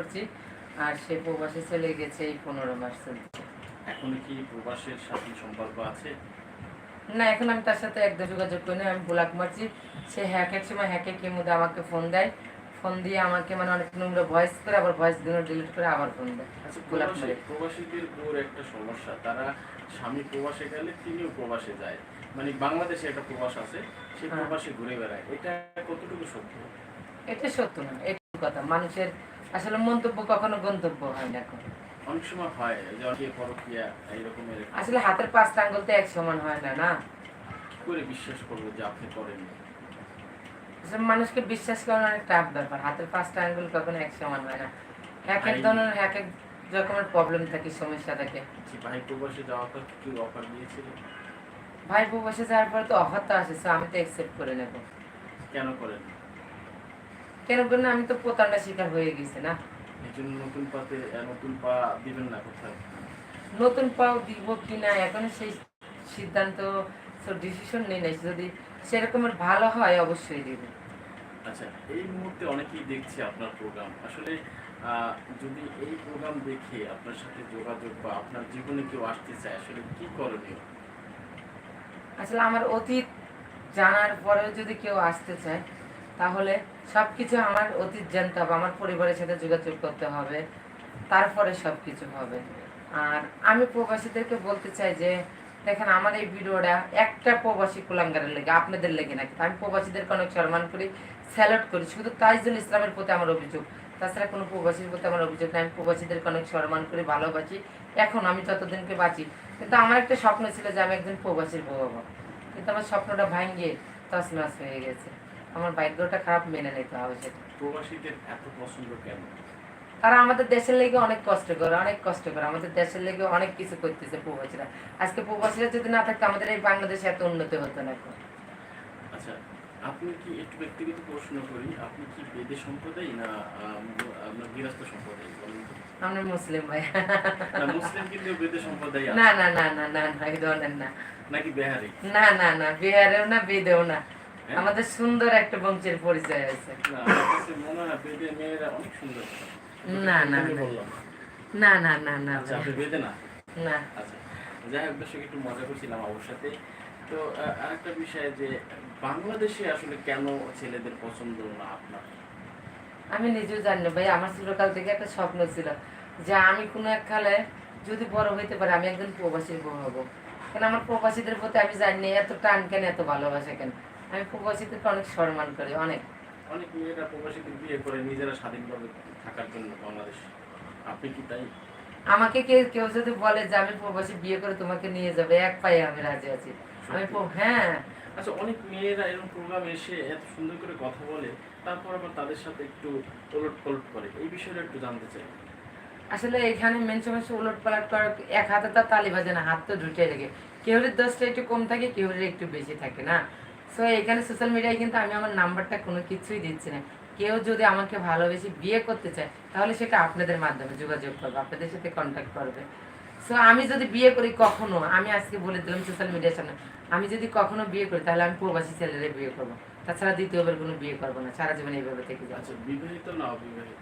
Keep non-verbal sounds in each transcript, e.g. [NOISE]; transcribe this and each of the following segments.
করছি। আর সে প্রবাসে চলে গেছে এই পনেরো মাস চলছে। এখন কি প্রবাসের সাথে সম্পর্ক আছে? না এখন আমি তার সাথে একদম যোগাযোগ করি না আমি ব্লক মারছি। সে হ্যাক এক সময় হ্যাকে কে মধ্যে আমাকে ফোন দেয়। ফোন দিয়ে আমাকে মানে অনেক ভয়েস করে আবার ভয়েসগুলো ডিলিট করে আবার ফোন দেয়। আচ্ছা ব্লক মারে। প্রবাসীদের দূর একটা সমস্যা। তারা স্বামী প্রবাসে গেলে তিনিও প্রবাসে যায়। মানে বাংলাদেশে একটা প্রবাস আছে সে হ্যাঁ। প্রবাসে ঘুরে বেড়ায়। এটা কতটুকু সত্য? এটা সত্য না এটা কথা। মানুষের আসলে মন্তব্য কখনো গন্তব্য হয় না অনেক সময় হয় যে অনেকে পরকিয়া এইরকমের আসলে হাতের পাঁচটা আঙ্গুল তো এক সমান হয় না না? কি করে বিশ্বাস করব যে আপনি আসলে মানুষকে বিশ্বাস করানো অনেক টাফ ব্যাপার। হাতের পাঁচটা আঙ্গুল কখনো এক সমান হয় না। এক এক ধরনের এক এক রকমের প্রবলেম থাকে সমস্যা থাকে। ভাই প্রবাসে যাওয়ার পর কি অফার দিয়েছিল ভাই বসে যাওয়ার পরে তো অফার তো আসে আমি তো অ্যাকসেপ্ট করে নেব। কেন করেন কেন বলুন আমি তো প্রতারণা শিকার হয়ে গেছি না? নতুন পাতে নতুন পা দিবেন না কোথাও নতুন পাও দিব কি না এখনও সেই সিদ্ধান্ত ডিসিশন নেই নাই। যদি সেরকমের ভালো হয় অবশ্যই দিব। আচ্ছা এই মুহূর্তে অনেকেই দেখছে আপনার প্রোগ্রাম আসলে যদি এই প্রোগ্রাম দেখে আপনার সাথে যোগাযোগ বা আপনার জীবনে কেউ আসতে চায় আসলে কি করণীয়? আসলে আমার অতীত জানার পরেও যদি কেউ আসতে চায় তাহলে সব কিছু আমার অতীত জানতে হবে, আমার পরিবারের সাথে যোগাযোগ করতে হবে, তারপরে সব কিছু হবে। আর আমি প্রবাসীদেরকে বলতে চাই যে, দেখেন আমার এই ভিডিওটা একটা প্রবাসী কুলাঙ্গারের লেগে, আপনাদের লেগে নাকি? আমি প্রবাসীদেরকে অনেক সম্মান করি স্যালুট করি, শুধু তাইজুল ইসলামের প্রতি আমার অভিযোগ। তাছাড়া কোনো প্রবাসীর প্রতি আমার অভিযোগ নেই, আমি প্রবাসীদেরকে অনেক সম্মান করি, ভালোবাসি, এখন আমি যতদিনকে বাঁচি। কিন্তু আমার একটা স্বপ্ন ছিল যে আমি একজন প্রবাসীর বউ হব। কিন্তু আমার স্বপ্নটা ভাঙিয়ে তছনছ হয়ে গেছে। আমার ভাগ্যটা খারাপ মেনে নিতে হবে সেটা। প্রবাসীদের এত পছন্দ কেন? তারা আমাদের দেশের লেগে অনেক কষ্ট করে অনেক কষ্ট করে। আমাদের দেশের লেগে অনেক কিছু করতেছে প্রবাসীরা। আজকে প্রবাসীরা যদি না থাকতো আমাদের এই বাংলাদেশে এত উন্নতি হতো না। আচ্ছা আপনি কি একটু ব্যক্তিগত প্রশ্ন করি আপনি কি বেদে সম্প্রদায় না আপনার গৃহস্থ সম্প্রদায় আমরা মুসলিম ভাই। না মুসলিম কিন্তু বেদে সম্প্রদায় না না না না না না এই ধরনের না। নাকি বেহারি? না না না বিহারেও না বেদেও না? আমাদের সুন্দর একটা বংশের পরিচয় আছে। না হয় না না আমি না। না না না না আচ্ছা না। আচ্ছা যাই হোক দর্শক একটু মজা করছিলাম তো আরেকটা বিষয় যে বাংলাদেশে আসলে কেন ছেলেদের পছন্দ না আপনার? আমি নিজেও জানি না ভাই। আমার ছোটকাল থেকে একটা স্বপ্ন ছিল যে আমি কোনো এক কালে যদি বড় হইতে পারি আমি একজন প্রবাসীর বউ হব। কেন আমার প্রবাসীদের প্রতি আমি জানি এত টান কেন এত ভালোবাসা কেন? আমি প্রবাসীদেরকে অনেক সম্মান করি অনেক। অনেক মেয়েরা প্রবাসীদের বিয়ে করে নিজেরা স্বাধীনভাবে থাকার জন্য বাংলাদেশ। আপনি কি তাই? আমাকে কেউ কেউ যদি বলে যে আমি প্রবাসী বিয়ে করে তোমাকে নিয়ে যাবে এক পায়ে আমি রাজি আছি। আমি হ্যাঁ। আচ্ছা অনেক মেয়েরা এরকম প্রোগ্রাম এসে এত সুন্দর করে কথা বলে তারপর আবার তাদের সাথে একটু ওলট পলট করে। এই বিষয়টা একটু জানতে চাই। আসলে এখানে মেন সমস্যা উলট পালট করার এক হাতে তার তালি বাজে না হাত তো ঢুকে লেগে কেউরের দশটা একটু কম থাকে কেউরের একটু বেশি থাকে না? সো এখানে সোশ্যাল মিডিয়ায় কিন্তু আমি আমার নাম্বারটা কোনো কিছুই দিচ্ছি না। কেউ যদি আমাকে ভালোবেসে বিয়ে করতে চায় তাহলে সেটা আপনাদের মাধ্যমে যোগাযোগ করবে আপনাদের সাথে কন্ট্যাক্ট করবে। সো আমি যদি বিয়ে করি কখনো আমি আজকে বলে দিলাম সোশ্যাল মিডিয়ার সামনে আমি যদি কখনো বিয়ে করি তাহলে আমি প্রবাসী ছেলেরে বিয়ে করব। তাছাড়া দ্বিতীয়বার কোনো বিয়ে করব না সারা জীবন এইভাবে থেকে যাব। আচ্ছা বিবাহিত না অবিবাহিত?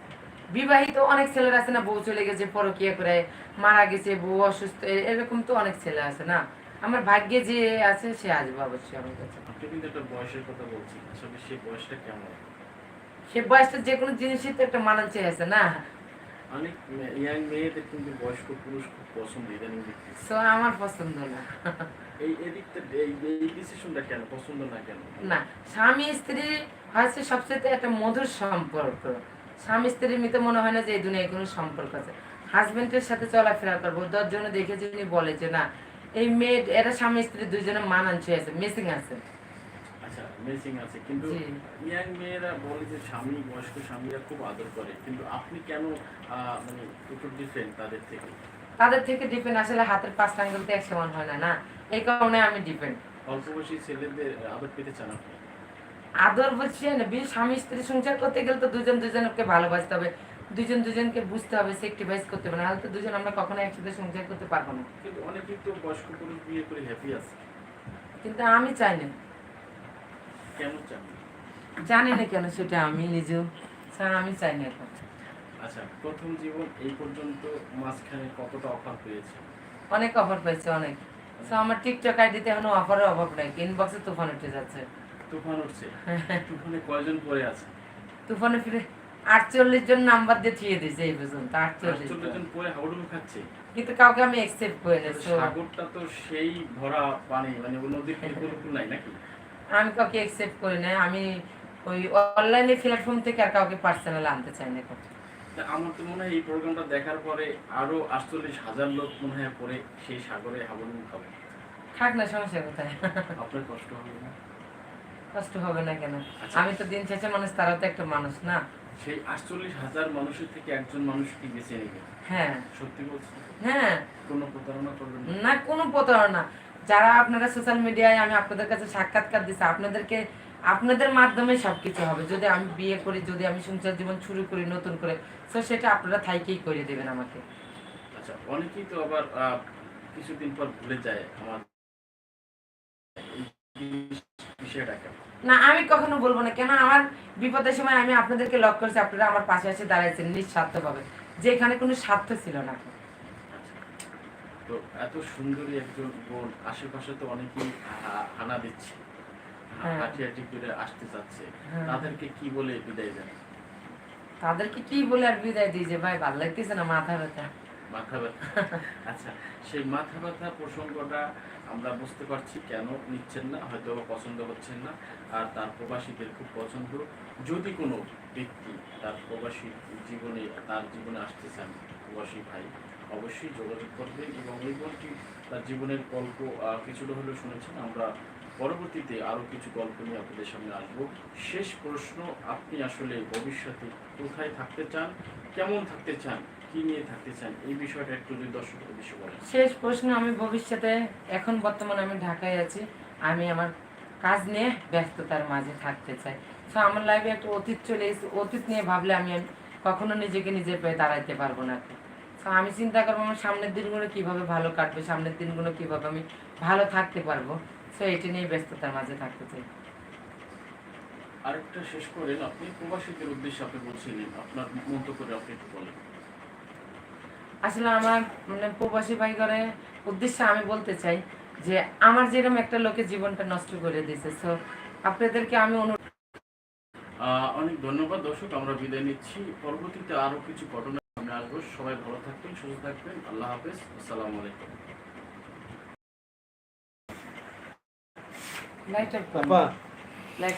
বিবাহিত অনেক ছেলেরা আছে না বউ চলে গেছে পরকিয়া করে মারা গেছে বউ অসুস্থ এরকম তো অনেক ছেলে আছে না? আমার ভাগ্যে যে আছে সে আসবে অবশ্যই আমার কাছে। আপনি কিন্তু একটা বয়সের কথা বলছেন আসলে সেই বয়সটা কেমন? সে বয়সটা যে কোনো জিনিসই তো একটা আছে না? অনেক ইয়াং মেয়েদের কিন্তু বয়স্ক পুরুষ খুব পছন্দ ইদানিং দেখতেছি সো আমার পছন্দ না। এই এদিকটা এই এই ডিসিশনটা কেন? পছন্দ না কেন? না স্বামী স্ত্রী হচ্ছে সবচেয়ে একটা মধুর সম্পর্ক। স্বামী স্ত্রীর মিতে মনে হয় না যে এই দুনিয়ায় কোনো সম্পর্ক আছে। হাজবেন্ডের সাথে চলাফেরা করব। দশজন দেখে যিনি বলে যে না এই মেয়ে এরা স্বামী স্ত্রী দুজনে মানানসই আছে মিসিং আছে। আচ্ছা মেসিং আছে। কিন্তু ইয়াং মেয়েরা বলে যে স্বামী বয়স্ক স্বামীরা খুব আদর করে। কিন্তু আপনি কেন মানে একটু ডিফারেন্ট তাদের থেকে? তাদের থেকে ডিপেন্ড আসলে হাতের পাঁচটা আঙ্গুল তো এক সমান হয় না না? এই কারণে আমি ডিপেন্ড অল্প বয়সী ছেলেদের আদর পেতে চান আপনি? আদর বলছি না বিয়ে স্বামী স্ত্রী সংসার করতে গেলে তো দুজন দুজনকে ভালোবাসতে হবে। দুজন দুজনকে বুঝতে হবে সেক্টিভাইজ করতে হবে নাহলে তো দুজন আমরা কখনো একসাথে সংসার করতে পারব না। কিন্তু অনেকেই তো বয়স্ক পুরুষ বিয়ে করে হ্যাপি আছে। কিন্তু আমি চাই না। কেন চান? জানি না কেন সেটা আমি নিজেও স্যার আমি চাই না এখন। আচ্ছা প্রথম জীবন এই পর্যন্ত মাঝখানে কতটা অফার পেয়েছে? অনেক অফার পেয়েছে অনেক। তো আমার টিকটক আইডিতে এখনও অফারের অভাব নেই ইনবক্সে তুফান উঠে যাচ্ছে। তুফান উঠছে? [LAUGHS] তুফানে কয়জন পরে আছে? তুফানে ফিরে আটচল্লিশ জন নাম্বার দিয়ে থিয়ে দিয়েছে এই পর্যন্ত আটচল্লিশ জন। পরে হাবুডুবু খাচ্ছে। কিন্তু কাউকে আমি একসেপ্ট করে so সাগরটা তো সেই ভরা পানি মানে ও নদীর বিলকুল নাই নাকি? আমি কাউকে একসেপ্ট করি নাই আমি ওই অনলাইনে প্ল্যাটফর্ম থেকে আর কাউকে পার্সোনাল আনতে চাই না। আমার তো মনে হয় এই প্রোগ্রামটা দেখার পরে আরও আটচল্লিশ হাজার লোক মনে হয় পরে সেই সাগরে হাবুডুবু খাবে। থাক না সমস্যা কোথায়? আপনার কষ্ট হবে না? কষ্ট হবে না কেন? আচ্ছা। আমি তো দিন শেষে মানুষ তারা তো একটা মানুষ না। সেই আটচল্লিশ হাজার মানুষের থেকে একজন হ্যাঁ। সত্যি বলছি? হ্যাঁ। কোনো প্রতারণা করবেন না। কোনো প্রতারণা। যারা আপনারা সোশ্যাল মিডিয়ায় আমি আপনাদের কাছে সাক্ষাৎকার দিচ্ছি আপনাদেরকে আপনাদের মাধ্যমে সবকিছু হবে। যদি আমি বিয়ে করি যদি আমি সংসার জীবন শুরু করি নতুন করে তো সেটা আপনারা থাইকেই করে দেবেন আমাকে। আচ্ছা অনেকেই তো আবার কিছুদিন পর ভুলে যায় আমার এই বিষয়টা কেমন না আমি কখনো বলব না কেন আমার বিপদের সময় আমি আপনাদেরকে লক করছি আপনারা আমার পাশে এসে দাঁড়াইছেন যে এখানে কোনো স্বার্থ ছিল না। তো এত সুন্দরী একজন বোন আশেপাশে তো অনেকেই হানা দিচ্ছে হ্যাঁ। হাঁটি হাঁটি করে আসতে চাচ্ছে হ্যাঁ। তাদেরকে কি বলে বিদায় দেন তাদেরকে কি বলে আর বিদায় দিই যে ভাই ভালো লাগতেছে না মাথা ব্যথা মাথা ব্যথা। আচ্ছা সেই মাথা ব্যথা প্রসঙ্গটা আমরা বুঝতে পারছি কেন নিচ্ছেন না, হয়তো পছন্দ হচ্ছেন না, আর তার প্রবাসীদের খুব পছন্দ। যদি কোনো ব্যক্তি তার প্রবাসী জীবনে, তার জীবনে আসতে চান, প্রবাসী ভাই, অবশ্যই যোগাযোগ করবেন এবং ওই বোনটি তার জীবনের গল্প কিছুটা হলেও শুনেছেন। আমরা পরবর্তীতে আরও কিছু গল্প নিয়ে আপনাদের সামনে আসব। শেষ প্রশ্ন, আপনি আসলে ভবিষ্যতে কোথায় থাকতে চান? কেমন থাকতে চান? কি নিয়ে থাকতে চান? এই বিষয়টা একটু যদি দর্শকের উদ্দেশ্য বলেন। শেষ প্রশ্ন, আমি ভবিষ্যতে, এখন বর্তমানে আমি ঢাকায় আছি। আমি আমার কাজ নিয়ে ব্যস্ততার মাঝে থাকতে চাই। তো আমার লাইফে একটা অতীত চলে এসেছে। অতীত নিয়ে ভাবলে আমি কখনো নিজেকে নিজের পায়ে দাঁড়াইতে পারব না। তো আমি চিন্তা করব আমার সামনের দিনগুলো কীভাবে ভালো কাটবে, সামনের দিনগুলো কীভাবে আমি ভালো থাকতে পারব। তো এটা নিয়ে ব্যস্ততার মাঝে থাকতে চাই। আরেকটা শেষ করেন আপনি প্রবাসীদের উদ্দেশ্যে আপনি বলছিলেন আপনার মন্তব্য আপনি একটু বলেন। আসলে আমার মানে প্রবাসী ভাই করে উদ্দেশ্যে আমি বলতে চাই যে আমার যেরকম একটা লোকের জীবনটা নষ্ট করে দিয়েছে সো আপনাদেরকে আমি আহ, অনেক ধন্যবাদ। দর্শক আমরা বিদায় নিচ্ছি। পরবর্তীতে আরও কিছু ঘটনা সামনে আসব। সবাই ভালো থাকবেন সুস্থ থাকবেন। আল্লাহ হাফেজ। আসসালামু আলাইকুম। लाइटर पर लाइट